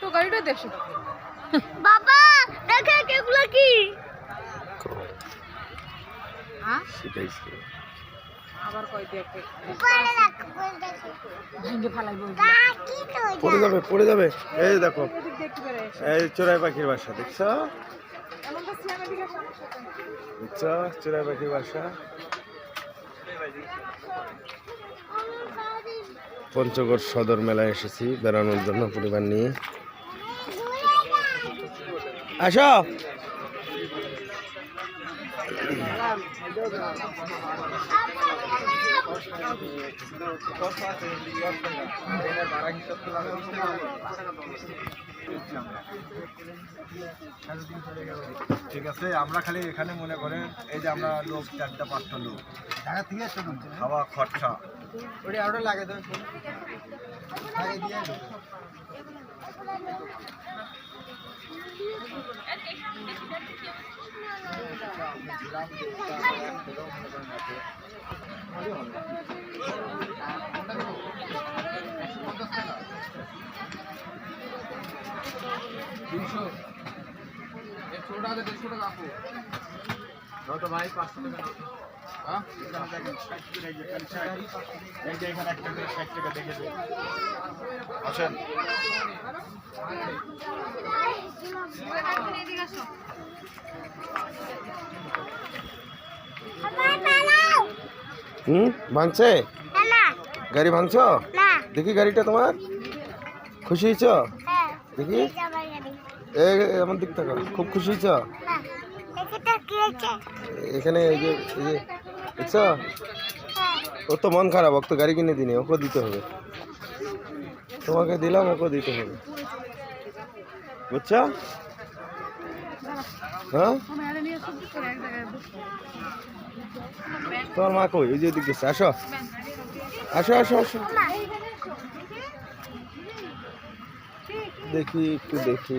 ছোট্ট গাড়িটা দেড়শো টাকা বাবা দেখে এগুলো কি? হ্যাঁ আবার কয় দেখে পড়ে যাবে পড়ে যাবে। এই দেখো। এই চোরাই পাখির বাসা দেখছ? এমন তো সিয়ামের দিকে সমস্যা তো। দেখছ? চোরাই পাখির বাসা। পঞ্চগড় সদর মেলায় এসেছি বেড়ানোর জন্য পরিবার নিয়ে। আসো। ঠিক আছে আমরা খালি এখানে মনে করেন এই যে আমরা লোক চারটা পাঁচটা লোক। ঢাকা থেকে খাওয়া খরচা। ওটা আরও লাগে তো। দিয়ে দে। এই যে এখানে একটা করে ষাট টাকা বাবা পালাও হুম? ভাঙছে? গাড়ি ভাঙছ? দেখি গাড়িটা তোমার। খুশি হয়েছ? হ্যাঁ। দেখি। যে আমার দিক থাকো খুব খুশি হয়েছ? এখানে এই যে এই যে দেখছ? হ্যাঁ। ওর তো মন খারাপ ওকে তো গাড়ি কিনে দিনি ওকে দিতে হবে। তোমাকে দিলাম ওকে দিতে হবে। বুঝছ? হ্যাঁ। তোমার মা কই? এই যে দিক গেছে আসো। আসো আসো আসো। দেখি, একটু দেখি।